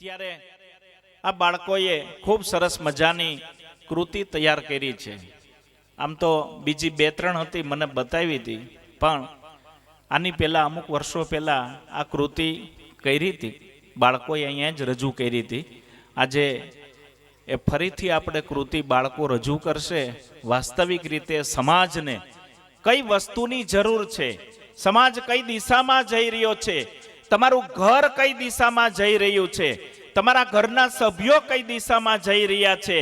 અત્યારે આ બાળકોએ ખૂબ સરસ મજાની કૃતિ તૈયાર કરી છે. આમ તો બીજી બે ત્રણ હતી, મને બતાવી હતી, પણ આની પહેલાં, અમુક વર્ષો પહેલાં આ કૃતિ કરી હતી. બાળકોએ અહીંયા જ રજૂ કરી હતી. આજે એ ફરીથી આપણે કૃતિ બાળકો રજૂ કરશે. વાસ્તવિક રીતે સમાજને કઈ વસ્તુની જરૂર છે? સમાજ કઈ દિશામાં જઈ રહ્યો છે? તમારું ઘર કઈ દિશામાં જઈ રહ્યું છે? તમારા ઘરના સભ્યો કઈ દિશામાં જઈ રહ્યા છે?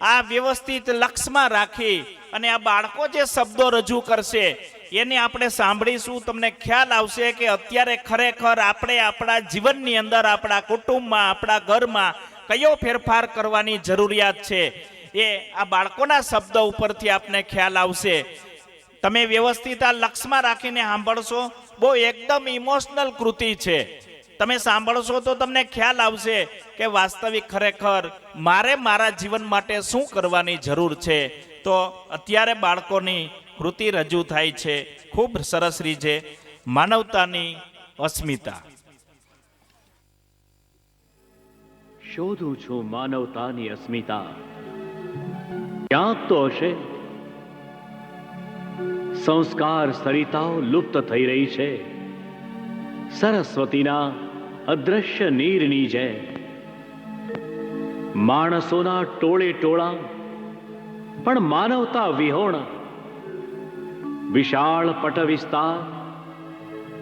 આ વ્યવસ્થિત લક્ષમાં રાખી અને આ બાળકો જે શબ્દો રજૂ કરશે, એને આપણે સાંભળીશું. તમને ખ્યાલ આવશે કે અત્યારે ખરેખર આપણે આપણા જીવનની અંદર, આપણા કુટુંબમાં, આપણા ઘરમાં કયો ફેરફાર કરવાની જરૂરિયાત છે? એ આ બાળકોના શબ્દ ઉપરથી આપને ખ્યાલ આવશે. તમે વ્યવસ્થિત આ લક્ષમાં રાખીને સાંભળશો. બહુ એકદમ ઇમોશનલ કૃતિ છે. તમે સાંભળશો તો તમને ખ્યાલ આવશે કે વાસ્તવિક ખરેખર મારે મારા જીવન માટે શું કરવાની જરૂર છે. તો અત્યારે બાળકોની કૃતિ રજૂ થાય છે. ખૂબ સરસ રીતે માનવતાની અસ્મિતા. શોધું છું માનવતાની અસ્મિતા. ક્યાંક તો હશે. સંસ્કાર સરિતાઓ લુપ્ત થઈ રહી છે. સરસ્વતીના અદ્રશ્ય નીરની જય. માણસોના ટોળે ટોળા, પણ માનવતા વિહોણ. વિશાળ પટ વિસ્તાર,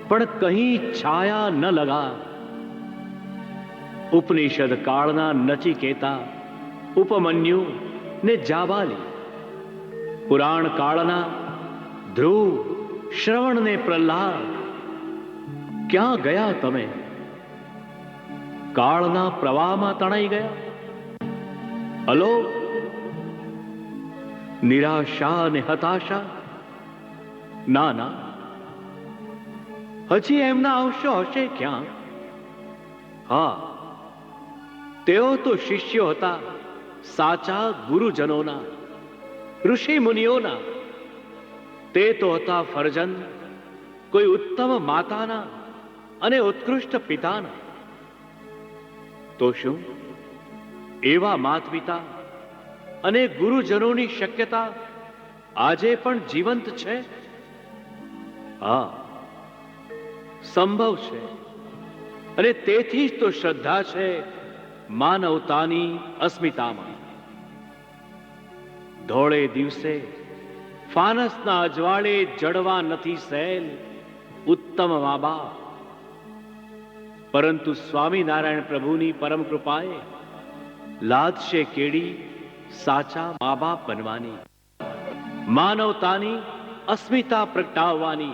પણ કહી છાયા ન લગા. ઉપનિષદ કાળના નચિકેતા, ઉપમન્યુ ને જાબાલી. પુરાણ કાળના ધ્રુવ, શ્રવણ ને પ્રહલાદ. ક્યાં ગયા તમે? કાળના પ્રવાહમાં તણાઈ ગયા? હલો? નિરાશા અને હતાશા? ના ના. હજી એમના અંશો હશે ક્યાં? હા. તેઓ તો શિષ્યો હતા, સાચા ગુરુજનોના ઋષિ મુનિઓના તે તો હતા ફરજન, કોઈ ઉત્તમ માતાના અને ઉત્કૃષ્ટ પિતાના. તો શું? એવા માત પિતા અને ગુરુજનોની શક્યતા આજે પણ જીવંત છે? હા, સંભવ છે. અને તેથી જ તો શ્રદ્ધા છે માનવતાની અસ્મિતામાં. ધોળે દિવસે ફાનસના અજવાળે જડવા નથી સહેલ ઉત્તમ મા બાપ. પરંતુ સ્વામિનારાયણ પ્રભુની પરમ કૃપાએ લાદશે કેડી સાચા મા બાપ બનવાની, માનવતાની અસ્મિતા પ્રગટાવવાની.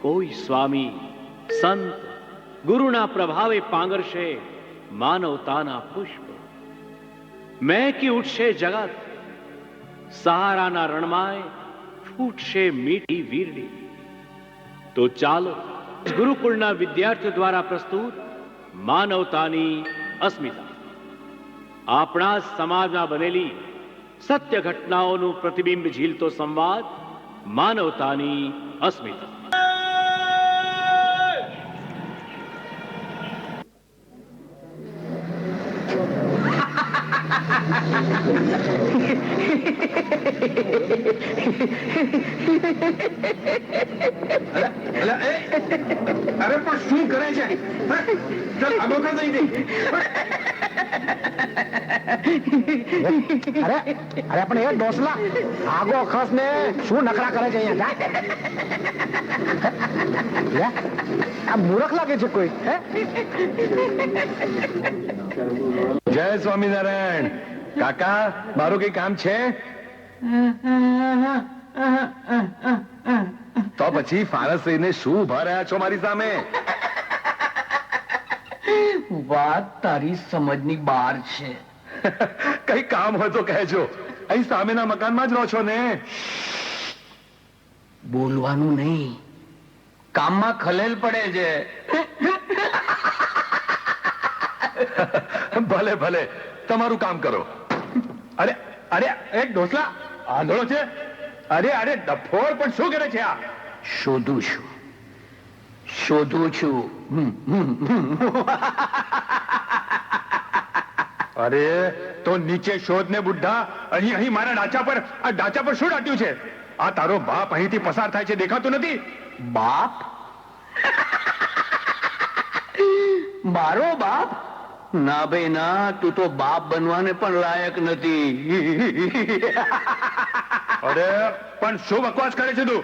કોઈ સ્વામી સંત ગુરુના પ્રભાવે પાંગરશે માનવતાના પુષ્પ. મહેકી ઉઠશે જગત, સહારાના રણમાય ફૂટશે મીઠી વીરડી. તો ચાલો ગુરુકુળના વિદ્યાર્થીઓ દ્વારા પ્રસ્તુત માનવતાની અસ્મિતા. આપણા સમાજમાં બનેલી સત્ય ઘટનાઓનું પ્રતિબિંબ ઝીલતો સંવાદ માનવતાની અસ્મિતા અલા, એ, અરે પણ શું કરે છે હે? ચાલ આગો કર દઈ દે અરે અરે, પણ એ ડોસલા આગો ખસ ને શું નખરા કરે છે અહીંયા? આ મૂરખ લાગે છે કોઈ જય સ્વામિનારાયણ. કાકા, મારું કઈ કામ છે? તો પછી ફારસ લઈને શું ઊભા રહ્યા છો મારી સામે? વાત તારી સમજની બહાર છે. કઈ કામ હોય તો કહેજો. અહીં સામેના મકાનમાં જ રહો છો ને. બોલવાનું નહીં. કામમાં ખલેલ પડે છે. ભલે ભલે. તમારું કામ કરો. અરે અરે એક ડોસલા આંધળો છે. અરે અરે ડફોર પણ શું કરે છે આ? શોધું છું. શોધું છું. અરે તો નીચે શોધ ને બુઢા અહીં અહીં મારા ડાચા પર આ ડાચા પર શું ડાટ્યું છે? આ તારો બાપ અહીંથી પસાર થાય છે દેખાતું નથી. બાપ? મારો બાપ? ના ભાઈ ના તું તો બાપ બનવાને પણ લાયક નથી. અરે પણ શું બકવાસ કરે છે તું?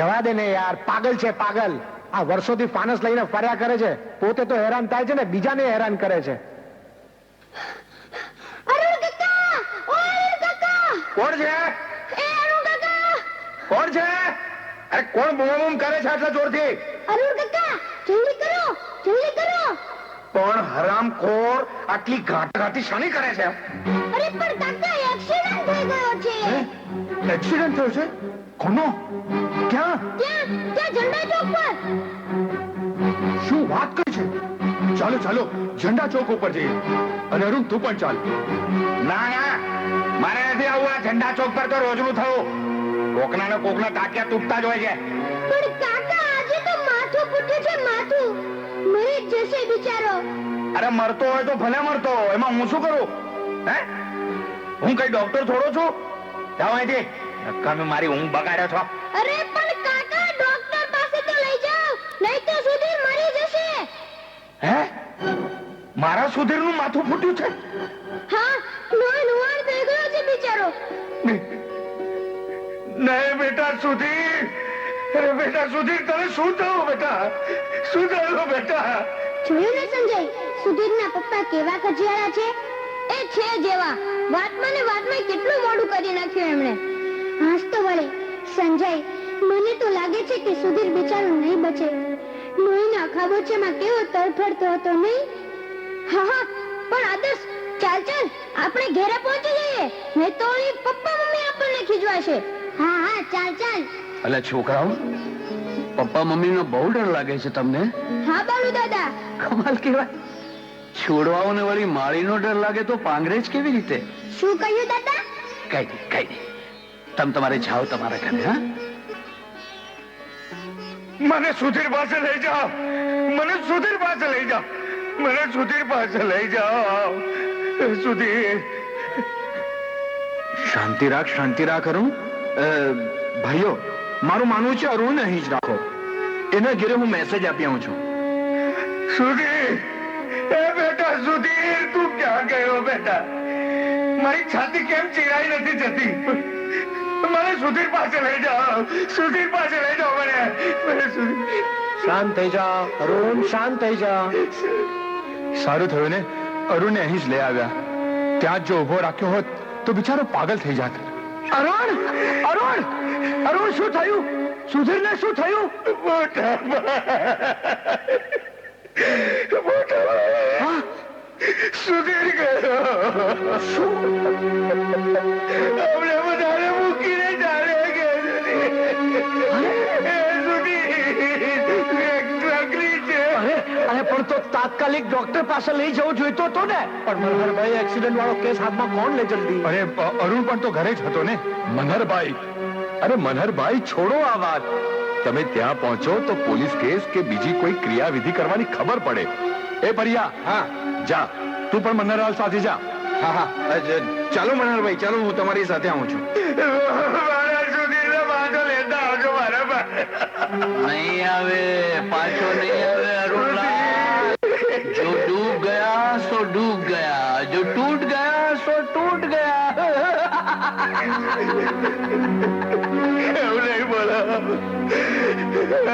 જવા દે ને યાર પાગલ છે પાગલ. આ વર્ષોથી ફાનસ લઈને ફર્યા કરે છે. પોતે તો હેરાન થાય છે ને બીજાને હેરાન કરે છે. કોણ છે? કોણ છે? અરે કોણ બૂમ કરે છે આટલા જોરથી? અરુણ કાકા જલ્દી કરો જલ્દી કરો! પણ હરામખોર આટલી ઘાટાઘાટી શાની કરે છે? અરે પણ કાકા એક્સિડન્ટ થઈ ગયો છે. એક્સિડન્ટ થયો છે? કોનો? ક્યાં? ક્યાં ત્યાં ઝંડા ચોક પર. શું વાત કરે છે? ચાલો ચાલો ઝંડા ચોક ઉપર જઈએ. અને અરુણ તું પણ ચાલ. ના ના. મારે નથી આવવું આ ઝંડા ચોક પર તો રોજનું થયું કોકના ને કોકના તાક્યા તૂટતા જ હોય છે. પણ કાકા આજે તો માથું ફૂટ્યું છે માથું. મરી જશે બિચારો. અરે મરતો હોય તો ભલે મરતો એમાં હું શું કરું? હે? હું કઈ ડોક્ટર થોડો છું? જાઓ અહીંથી. નક્કામી મારી ઊંઘ બગાડ્યો છો. અરે પણ કાકા ડોક્ટર પાસે તો લઈ જાઓ નહીં તો સુધીર મરી જશે. હે? મારા સુધીરનું માથું ફૂટ્યું છે? હા નોય લુહાણ થઈ ગયો છે બિચારો. નહીં બેટા સુધીર. અરે બેટા સુધીર તને શું થયું બેટા? શું થયું બેટા? જોયું ને સંજય સુધીરના પપ્પા કેવા કજિયાળા છે? એ છે જેવા. વાતમાં ને વાતમાં કેટલું મોડું કરી નાખ્યું એમણે. હાસ તો વળે સંજય મને તો લાગે છે કે સુધીર બિચારો નહીં બચે. લોહીના ખાબોચિયામાં કેવો તડફડતો હતો નહીં? હા હા પણ આદર્શ ચાલ ચાલ આપણે ઘેરે પહોંચી જઈએ. નહીં તો અહીં પપ્પા મમ્મી આપણને ખીજવાશે. હા હા ચાલ ચાલ. અલે છોકરાઓ પપ્પા મમ્મીનો બહુ ડર લાગે છે તમને? હા બાલુ દાદા. કમાલ કહેવાય. છોડવાઓને વળી માળીનો ડર લાગે તો પાંગરે જ કેવી રીતે? શું કહ્યું દાદા? કઈ કઈ તમે તમારે જાઓ તમારા ઘરે હા? મને સુધીર પાસે લઈ જાઓ. મને સુધીર પાસે લઈ જાઓ. મને સુધીર પાસે લઈ જાઓ. સુધીર. શાંતિ રાખ શાંતિ રાખ અરુણ. ભાઈઓ મારું માનવું છે અરુણ અહીં જ રાખો. એના ઘરે હું મેસેજ આપી આવું છું. સુધીર. એ બેટા સુધીર તું ક્યાં ગયો બેટા? મારી છાતી કેમ ચીરાઈ નથી જતી? મને સુધીર પાસે લઈ જાઓ. સુધીર પાસે લઈ જાઓ મને. મને સુધીર શાંત થઈ જા અરુણ શાંત થઈ જા. સારું થયું ને? અરુણને અહીં જ લઈ આવ્યા. ત્યાં જો ઊભો રાખ્યો હોત તો બિચારો પાગલ થઈ જાત. અરુણ અરુણ અરુણ શું થયું? સુધીરને શું થયું? સુધીર ગયો. અમને તાત્કાલિક ડોક્ટર પાસે લઈ જવું જોઈતો હતો ને. પણ મનહરભાઈ એક્સિડન્ટ વાળો કેસ હાથમાં કોણ લે જલ્દી? અરે અરુણ પણ તો ઘરે જ હતો ને. મનહરભાઈ અરે મનહરભાઈ છોડો આ વાત. તમે ત્યાં પહોંચો તો પોલીસ કેસ કે બીજી કોઈ ક્રિયાવિધિ કરવાની ખબર પડે. એ પરિયા હા. જા. તું પણ મનહરલાલ સાથે જા. હા હા. ચાલો મનહરભાઈ ચાલો હું તમારી સાથે આવું છું. નહીં આવે પાછો નહીં આવે અરુણલાલ જો ડૂબ ગયા સો ડૂબ ગયા જો ટૂટ ગયા સો ટૂટ ગયા એવું નહીં બોલો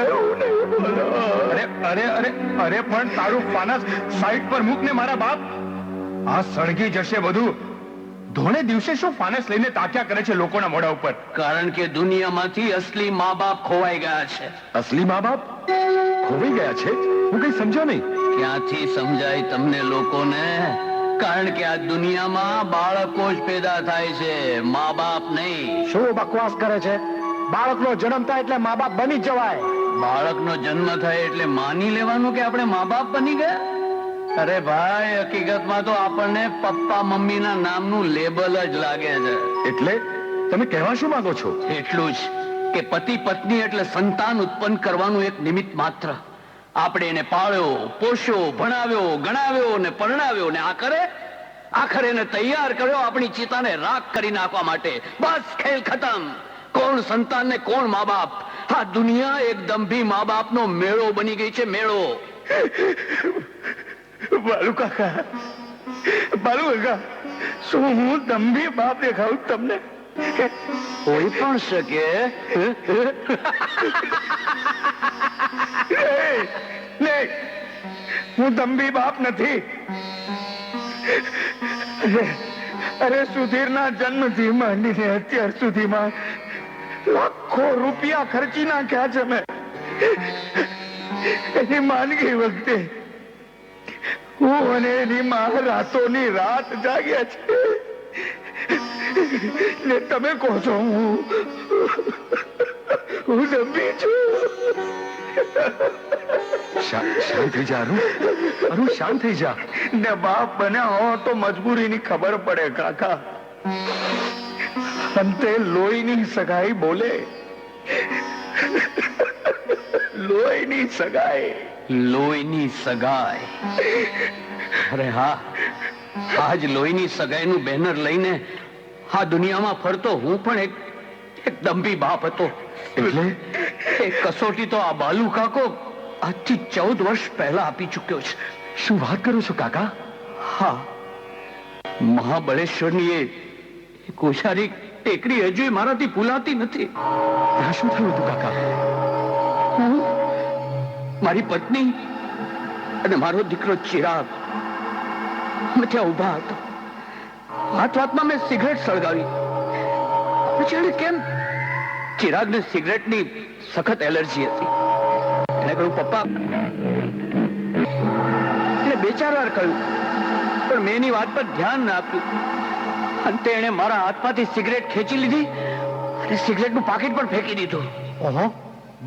એવું નહીં બોલો અરે અરે અરે અરે પણ તારું ફાનસ સાઈડ પર મૂક ને મારા બાપ આ સળગી જશે બધું ધોળે દિવસે શું ફાનસ લઈને તાક્યા કરે છે લોકોના મોઢા ઉપર કારણ કે દુનિયામાંથી અસલી મા બાપ ખોવાઈ ગયા છે અસલી મા બાપ ખોવાઈ ગયા છે હું કઈ સમજ્યો નહીં ક્યાંથી સમજાય તમને લોકોને? કારણ કે આ દુનિયામાં બાળકો જ પેદા થાય છે મા બાપ નહીં. શું બકવાસ કરે છે? બાળકનો જન્મ થાય એટલે મા બાપ બની જવાય. બાળકનો જન્મ થાય એટલે માની લેવાનું કે આપણે મા બાપ બની ગયા? અરે ભાઈ હકીકતમાં તો આપણને પપ્પા મમ્મીના નામનું લેબલ જ લાગે છે. એટલે તમે કહેવા શું માંગો છો? એટલું જ કે પતિ પત્ની એટલે સંતાન ઉત્પન્ન કરવાનું એક નિમિત્ત માત્ર. આપણે એને પાળ્યો પોષ્યો ભણાવ્યો ગણાવ્યો ને પરણાવ્યો ને આ કરે આખરે એને તૈયાર કર્યો આપણી ચિતાને રાખ કરી નાખવા માટે. બસ ખેલ ખતમ. કોણ સંતાન ને કોણ મા બાપ આ દુનિયા એક દંભી મા બાપનો મેળો બની ગઈ છે મેળો. બાલુ કાકા બાલુ કાકા શું હું દંભી બાપ દેખાવું તમને? હોઈ પણ શકે. હું દંભી બાપ નથી. અરે સુધીરના જન્મથી માંડીને અત્યાર સુધીમાં લાખો રૂપિયા ખર્ચી નાખ્યા છે મેં? એની માંદગી વખતે હું અને એની માં રાતોની રાત જાગ્યા છે ને તમે કહો છો હું હું દંભી છું. શાંત થઈ જા અરુણ. અરુણ શાંત થઈ જા. ને બાપ બન્યા હો તો મજબૂરીની ખબર પડે કાકા. અંતે લોહીની સગાઈ બોલે. લોહીની સગાઈ. લોહીની સગાઈ. અરે હા આજ લોહીની સગાઈનું બેનર લઈને આ દુનિયામાં ફરતો હું પણ એક એક દંભી બાપ હતો. એટલે? એ કસોટી તો આ બાલુ કાકો આજથી ચૌદ વર્ષ પહેલા આપી ચૂક્યો છે. શું વાત કરો છો કાકા? હા. મહાબળેશ્વરની એ કોશારી ટેકરી હજુ મારાથી ભૂલાતી નથી. શું થયું હતું કાકા? મારી પત્ની અને મારો દીકરો ચિરાગ. અમે ત્યાં ઊભા હતા. હાથ વાતમાં મેં સિગરેટ સળગાવી. પછી કેમ ચિરાગને સિગરેટની સખત એલર્જી હતી. એને કહ્યું પપ્પા. એને બે ચાર વાર કહ્યું પણ મેં એની વાત પર ધ્યાન ના આપ્યું. અંતે એણે મારા હાથમાંથી સિગરેટ ખેંચી લીધી અને સિગરેટનું પાકીટ પણ ફેંકી દીધું. ઓહો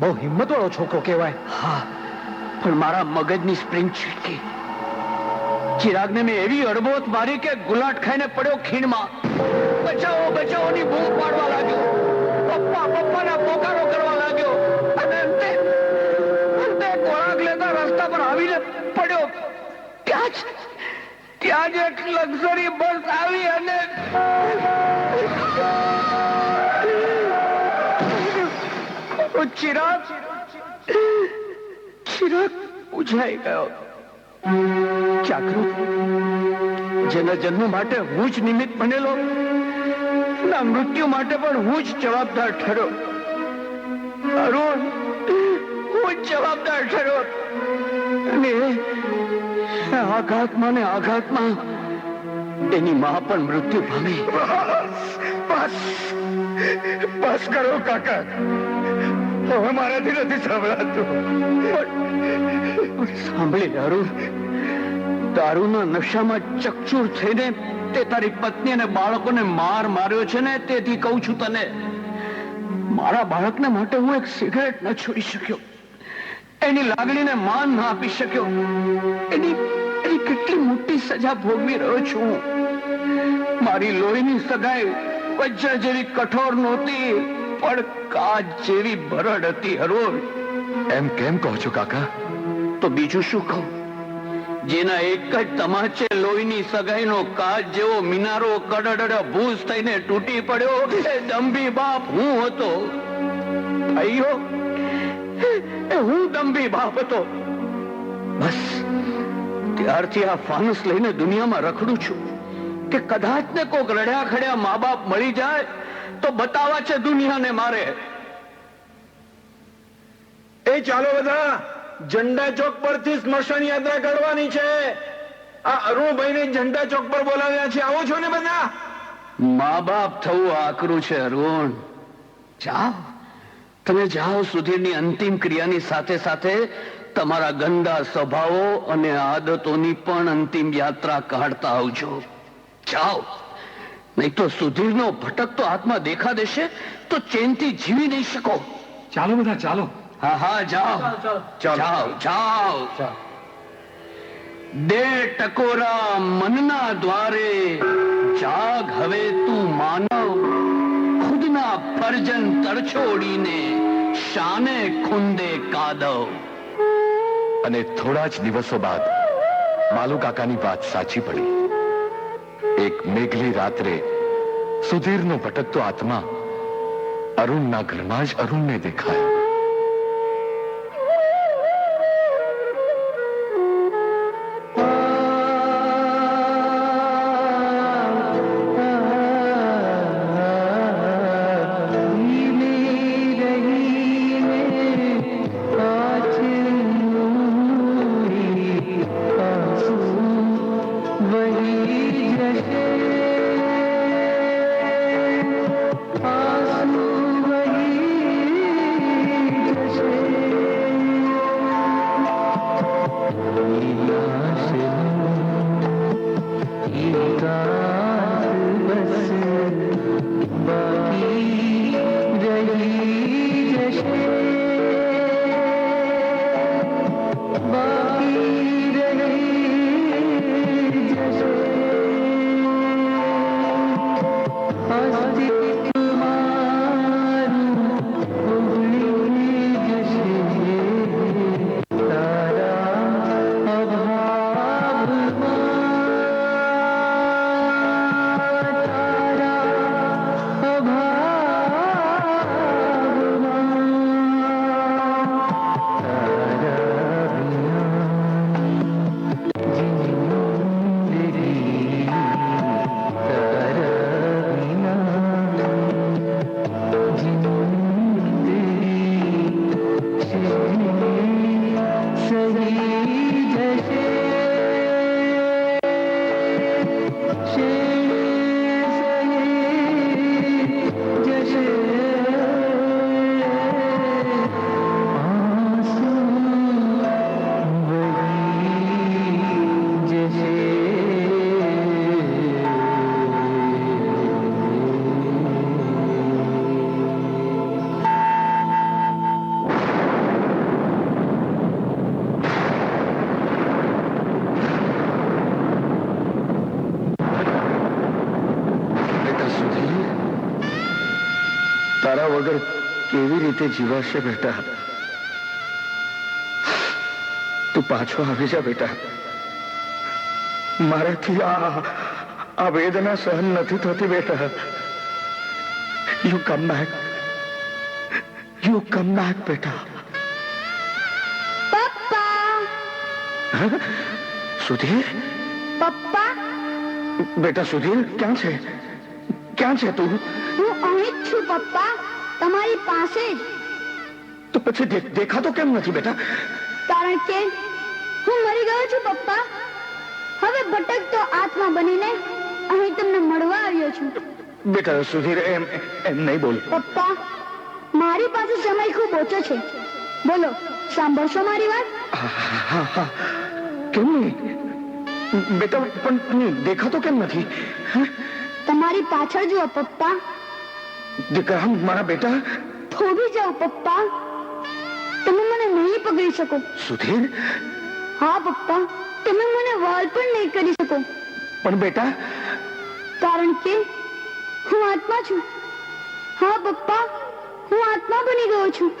બહુ હિંમત વાળો છોકરો કહેવાય. હા પણ મારા મગજની સ્પ્રિંગ છીટકી. ચિરાગને મેં એવી અડબોત મારી કે ગુલાટ ખાઈને પડ્યો ખીણમાં. બચાવો બચાવોની બૂમ પાડવા લાગ્યો. પર આવીને પડ્યો. ત્યાં એક લક્ઝરી બસ આવી અને ચિરાગ ચિરાગ બુઝાઈ ગયો. જેના જન્મ માટે હું જ નિમિત્ત બનેલો. ના મૃત્યુ માટે પણ હું જ જવાબદાર ઠર્યો. અરુણ, હું જ જવાબદાર ઠર્યો. અને આઘાતમાં ને આઘાતમાં એની મા પણ મૃત્યુ પામી. બસ બસ કરો કાકા. હવે મારાથી નથી સંભળાતું. સાંભળી દારૂ. દારૂના નશામાં ચકચૂર થઈને તે તારી પત્ની અને બાળકોને માર માર્યો છે ને તેથી કહું છું તને મારા બાળકને માટે હું એક સિગરેટ ન છોડી શક્યો. એની લાગણીને માન ના આપી શક્યો. એની એની કેટલી મોટી સજા ભોગવી રહ્યો છું. મારી લોહીની સગાઈ વજ્ર જેવી કઠોર નહોતી પણ કાચ જેવી બરડ હતી હરોળ. એમ કેમ કહો છો કાકા? તો બીજું શું કહું? જેના એક જ તમાચે લોહીની સગાઈનો કાચ જેવો મિનારો કડડડ ભૂસ થઈને તૂટી પડ્યો એ દંભી બાપ હું હતો. ભાઈઓ એ હું દંભી બાપ હતો. બસ ત્યારથી આ ફાનસ લઈને દુનિયામાં રખડું છું કે કદાચ ને કોક રડ્યા ખડ્યા મા બાપ મળી જાય તો બતાવા છે દુનિયાને મારે. એ ચાલો બધા ઝંડા ચોક પરથી સ્મશાન યાત્રા કરવાની છે. આ અરુણભાઈને ઝંડા ચોક પર બોલાવ્યા છે. આવો છો ને બધા? મા બાપ થવું આકરું છે અરુણ. જાઓ. તમે જાઓ સુધીરની અંતિમ ક્રિયાની સાથે સાથે તમારા ગંદા સ્વભાવો અને આદતોની પણ અંતિમ યાત્રા કાઢતા આવજો. જાઓ. નહીં તો સુધીરનો ભટકતો હાથમાં દેખા દેશે તો ચેનથી જીવી નહીં શકો. ચાલો બધા ચાલો. હા હા જાઓ. જાઓ જાઓ. દે ટકોરા મનના દ્વારે જાગ હવે તું માનવ ફરજન તરછોડીને શાને ખુંદે કાદવ. અને થોડા જ દિવસો બાદ માલુ કાકાની વાત સાચી પડી. એક મેઘલી રાત્રે સુધીરનો ભટકતો આત્મા અરુણના ઘરમાં જ અરુણને દેખાયો. તારા વગર કેવી રીતે જીવાશે બેટા? તું પાછો આવી જા બેટા. મારાથી આ આ વેદના સહન નથી થતી બેટા. You come back you come back બેટા. સુધીર? પપ્પા. બેટા સુધીર ક્યાં છે? ક્યાં છે તું? હું અહીં છું પપ્પા? તમારી પાસે જ. તો પછી દેખાતો કેમ નથી બેટા? કારણ કે હું મરી ગયો છું પપ્પા. હવે ભટકતો આત્મા બનીને અહીં તમને મળવા આવ્યો છું. બેટા સુધીર એમ એમ નહીં બોલ. પપ્પા મારી પાસે સમય ખૂબ ઓછો છે. બોલો સાંભળશો મારી વાત? કેમ નહીં? બેટા પણ દેખાતો કેમ નથી? તમારી પાછળ જુઓ પપ્પા. દીકરા મારા બેટા. થોભી જાઓ પપ્પા. તમે મને નહીં પકડી શકો. સુધીર? હા પપ્પા. તમે મને વાલ પણ નહીં કરી શકો. પણ બેટા. કારણ કે હું આત્મા છું. હા પપ્પા. હું આત્મા બની ગયો છું.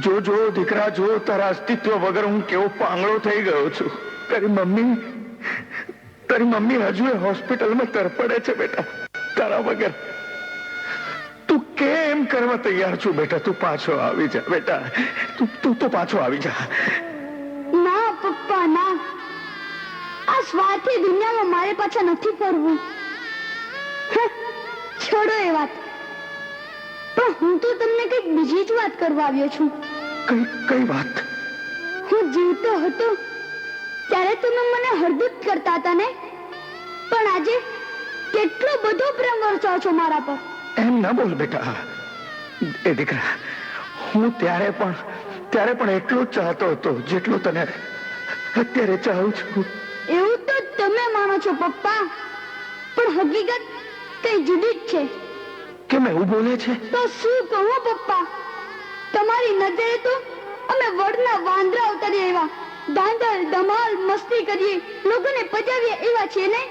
જો જો દીકરા જો તારા અસ્તિત્વ વગર હું કેવો પાંગળો થઈ ગયો છું. તારી મમ્મી તારી મમ્મી હજુ એ હોસ્પિટલમાં તરપડે છે બેટા. તારા વગર. તું કેમ કરવા તૈયાર છું બેટા? તું પાછો આવી જા બેટા. તું તું તો પાછો આવી જા. ના પપ્પા ના. આ સ્વાર્થી દુનિયામાં મારે પાછા નથી ફરવું. છોડો એ વાત. પણ હું તો તમને કંઈક બીજી જ વાત કરવા આવ્યો છું. કઈ કઈ વાત? હું જીવતો હતો ત્યારે તમે મને હળદૂત કરતા હતા ને? પણ આજે કેટલો બધો પ્રેમ વરસાવ છો મારા પર. એમ ના બોલ બેટા. એ દીકરા હું ત્યારે પણ ત્યારે પણ એટલો જ ચાહતો હતો જેટલો તને અત્યારે ચાહું છું. એવું તો તમે માનો છો પપ્પા પણ હકીકત કઈ જુદી જ છે. કેમ એવું બોલે છે? તો શું કહું પપ્પા? તમારી નજરે તો અમે વડના વાંદરા ઉતરી એવા દાંદર ધમાલ મસ્તી કરીએ લોકોને પજાવીએ એવા છે ને?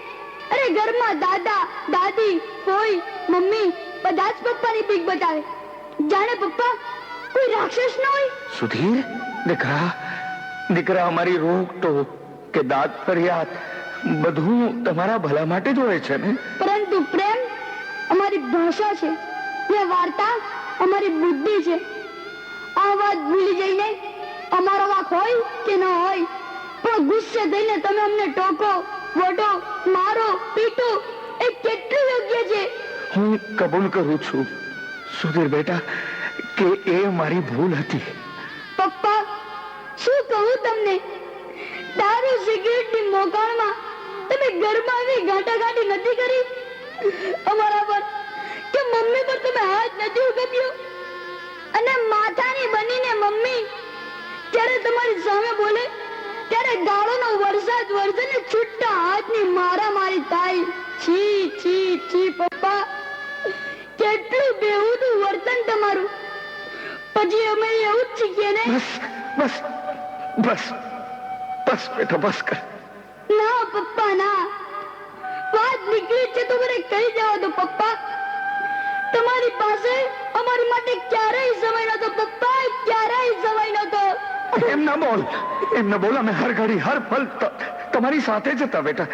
અરે ઘરમાં દાદા દાદી કોઈ મમ્મી બધા જ પપ્પાની બીક બતાવે. જાણે પપ્પા કોઈ રાક્ષસ ન હોય? સુધીર દીકરા દીકરા અમારી રોક ટોક કે દાદ ફરિયાદ બધું તમારા ભલા માટે જ હોય છે ને? પરંતુ પ્રેમ અમારી ભાષા છે ને વાર્તા અમારી બુદ્ધિ છે. આ વાત ભૂલી જઈને અમારો વાક હોય કે ન હોય પણ ગુસ્સે થઈને તમે અમને ટોકો વડો મારો પીટો એ કેટલું યોગ્ય છે? હું કબૂલ કરું છું, સુધીર બેટા, કે એ મારી ભૂલ હતી. પપ્પા, શું કહું તમને? દારૂ સિગરેટની મોકાણમાં તમે આવી ગાંટાગાંટી નથી કરી? અમારા પર કે મમ્મી પર તમે હાથ નથી ઉગાડ્યો અને માથાની બનીને મમ્મી ત્યારે તમારી સામે બોલે, ત્યારે ગાળોનો વરસાદ વરસે ને છૂટા હાથની મારા પછી અમે એવું જ શીખીએ ને બસ બસ બસ બસ બેટા બસ કર ના પપ્પા ના વાત નીકળી છે તો મને કહી જવા દો પપ્પા તમારી પાસે અમારી માટે ક્યારેય સમય નતો પપ્પા ક્યારેય સમય નતો એમ ના બોલ એમ ના બોલ અમે હર ઘડી હર પલ તમારી સાથે જ હતા બેટા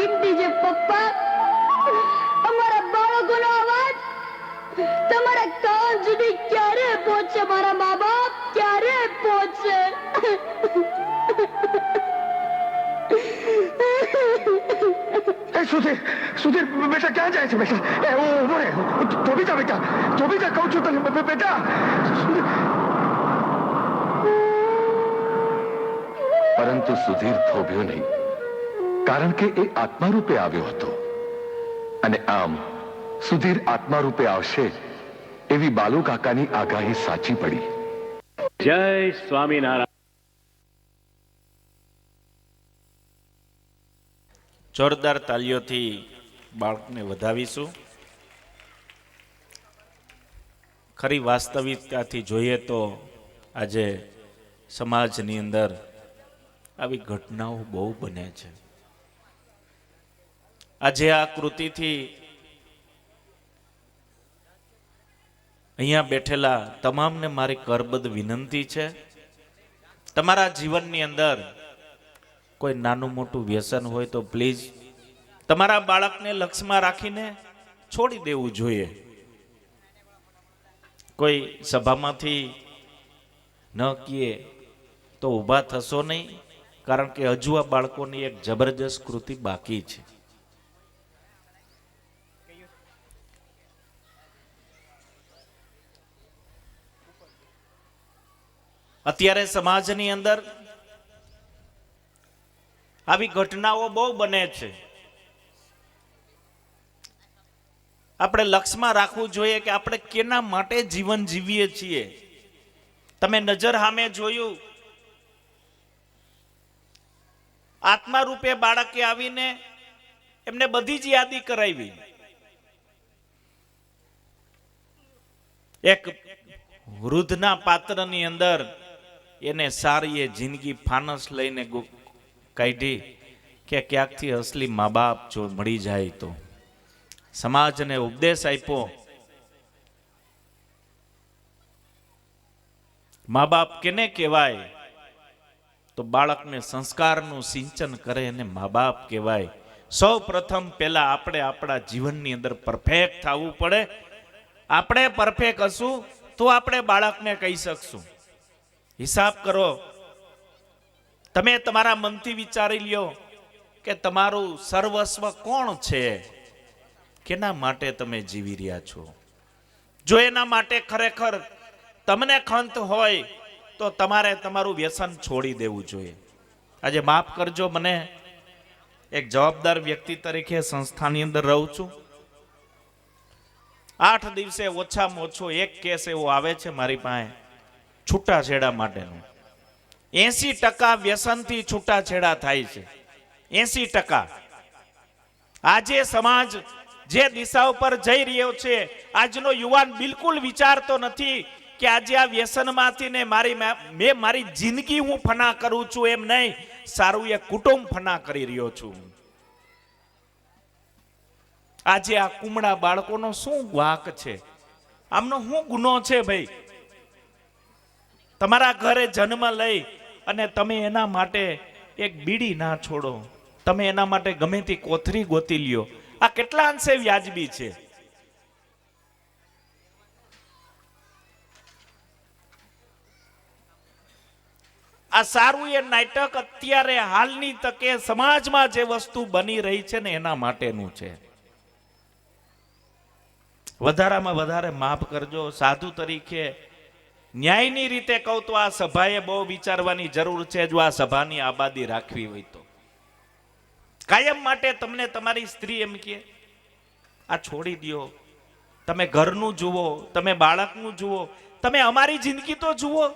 કિંમતી છે પપ્પા અમારા બાળકોનો અવાજ તમારા કાન સુધી ક્યારે પહોંચશે મારા મા બાપ ક્યારે પહોંચશે એ સુધીર સુધીર બેટા ક્યાં જાય છે બેટા એ ઓ, ઊભો રહે ધોબી જા બેટા ધોબી જા કહું છું તને બે- બે- બેટા સુધીર. પરંતુ સુધીર થોભ્યો નહીં કારણ કે એ આત્મા રૂપે આવ્યો હતો. અને આમ સુધીર આત્મારૂપે આવશે એવી બાલુ કાકાની આગાહી સાચી પડી. જય સ્વામિનારાયણ. જોરદાર તાલીઓથી બાળકને વધાવીશું. ખરી વાસ્તવિકતાથી જોઈએ તો આજે સમાજની અંદર આવી ઘટનાઓ બહુ બને છે. આજે આ કૃતિથી અહીંયા બેઠેલા તમામને મારી કરબદ્ધ વિનંતી છે. તમારા જીવનની અંદર કોઈ નાનું મોટું વ્યસન હોય તો પ્લીઝ તમારા બાળકને લક્ષમાં રાખીને છોડી દેવું જોઈએ. કોઈ સભામાંથી ન કીએ તો ઊભા થશો નહીં, કારણ કે હજુ આ બાળકોની એક જબરજસ્ત કૃતિ બાકી છે. અત્યારે સમાજની અંદર આવી ઘટનાઓ બહુ બને છે. આપણે લક્ષમાં રાખવું જોઈએ કે આપણે કેના માટે જીવન જીવીએ છીએ. તમે નજર સામે જોયું. આત્મા રૂપે બાળકે આવીને એમને બધી જ યાદી કરાવી. એક વૃદ્ધના પાત્રની અંદર એને સારી એ જિંદગી ફાનસ લઈને કાઢી કે ક્યાંકથી અસલી મા બાપ જો મળી જાય તો. સમાજને ઉપદેશ આપ્યો. મા બાપ કેને કહેવાય? તો બાળકને સંસ્કારનું સિંચન કરે અને મા બાપ કહેવાય. સૌ પ્રથમ પહેલા આપણે આપણા જીવનની અંદર પરફેક્ટ થવું પડે. આપણે પરફેક્ટ હશું તો આપણે બાળકને કહી શકશું. હિસાબ કરો. તમે તમારા મનથી વિચારી લ્યો કે તમારું સર્વસ્વ કોણ છે? કેના માટે તમે જીવી રહ્યા છો? જો એના માટે ખરેખર તમને ખંત હોય, તો તમારે તમારું વ્યસન છોડી દેવું જોઈએ. આજે માફ કરજો મને. એક જવાબદાર વ્યક્તિ તરીકે સંસ્થાની અંદર રહું છું. આઠ દિવસે ઓછામાં ઓછો એક કેસ એવો આવે છે મારી પાસે. છૂટાછેડા માટેનું. એસી ટકા વ્યસનથી છૂટાછેડા થાય છે. એસી ટકા. આજે સમાજ જે દિશા ઉપર જઈ રહ્યો છે, આજનો યુવાન બિલકુલ વિચારતો નથી કે આજે આ વ્યસનમાંથી ને મારી મા- મારી જિંદગી હું ફના કરું છું એમ નહીં. સારું એ કુટુંબ ફના કરી રહ્યો છું. આજે આ કુમળા બાળકોનો શું વાક છે? આમનો શું ગુનો છે ભાઈ? તમારા ઘરે જન્મ લઈ અને તમે એના માટે એક બીડી ના છોડો. તમે એના માટે ગમે તે કોથરી ગોતી લ્યો. આ કેટલા અંશે વ્યાજબી છે? આ સારું એ નાટક અત્યારે હાલની તકે સમાજમાં જે વસ્તુ બની રહી છે ને એના માટેનું છે. વધારામાં વધારે માફ કરજો. સાધુ તરીકે ન્યાયની રીતે કહું તો આ સભાએ બહુ વિચારવાની જરૂર છે જો આ સભાની આબાદી રાખવી હોય તો. કાયમ માટે તમને તમારી સ્ત્રી એમ કે, આ છોડી દ્યો. તમે ઘરનું જુઓ, તમે બાળકનું જુઓ, તમે અમારી જિંદગી તો જુઓ.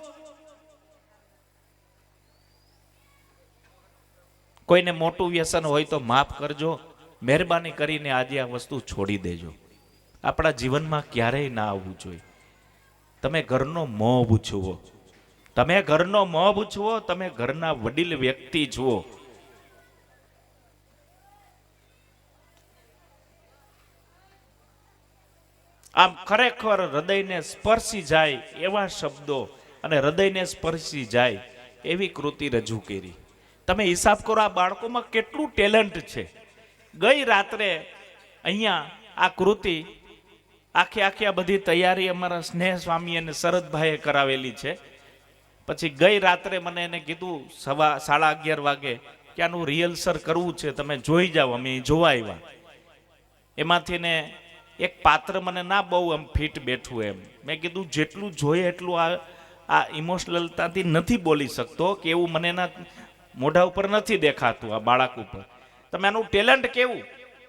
કોઈને મોટું વ્યસન હોય તો માફ કરજો. મહેરબાની કરીને આજે આ વસ્તુ છોડી દેજો. આપણા જીવનમાં ક્યારેય ના આવવું જોઈએ. તમે ઘરનો મોં પૂછવો. તમે ઘરનો મોં પૂછવો, તમે ઘરના વડીલ વ્યક્તિ જુઓ. આમ ખરેખર હૃદયને સ્પર્શી જાય એવા શબ્દો અને હૃદયને સ્પર્શી જાય એવી કૃતિ રજૂ કરી. તમે હિસાબ કરો આ બાળકોમાં કેટલું ટેલેન્ટ છે. ગઈ રાત્રે અહીંયા આ કૃતિ આખી આખી આ બધી તૈયારી અમારા સ્નેહ સ્વામી અને શરદભાઈએ કરાવેલી છે. પછી ગઈ રાત્રે મને એને કીધું, સવા સાડા અગિયાર વાગે કે આનું રિહર્સલ કરવું છે, તમે જોઈ જાઓ, અમે જોવા આવ્યા. એમાંથી ને એક પાત્ર મને ના બહુ આમ ફિટ બેઠું એમ. મેં કીધું, જેટલું જોઈએ એટલું આ આ ઇમોશનલતાથી નથી બોલી શકતો કે એવું મને એના મોઢા ઉપર નથી દેખાતું, આ બાળક ઉપર. તમે આનું ટેલેન્ટ કેવું?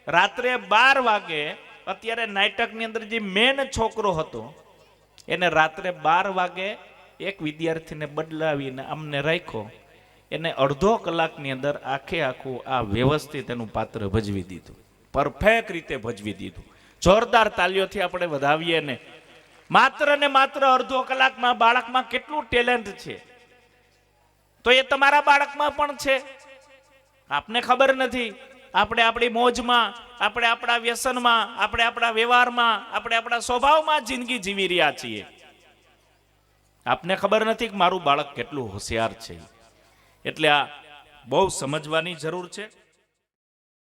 રાત્રે બાર વાગે અત્યારે નાટકની અંદર જે મેન છોકરો હતો, એને રાત્રે બાર વાગે એક વિદ્યાર્થીને બદલાવીને અમને રાખ્યો. એને અડધો કલાકની અંદર આખે આખું આ વ્યવસ્થિત એનું પાત્ર ભજવી દીધું. પરફેક્ટ રીતે ભજવી દીધું. જોરદાર તાલીઓથી આપણે વધાવીએ ને. માત્ર ને માત્ર અડધો કલાકમાં બાળકમાં કેટલું ટેલેન્ટ છે? તો એ તમારા બાળકમાં પણ છે. આપને ખબર નથી. આપણે આપણી મોજમાં, આપણે આપણા વ્યસનમાં, આપણે આપણા વ્યવહારમાં, આપણે આપણા સ્વભાવમાં જિંદગી જીવી રહ્યા છીએ. આપને ખબર નથી કે મારું બાળક કેટલું હોશિયાર છે. એટલે આ બહુ સમજવાની જરૂર છે.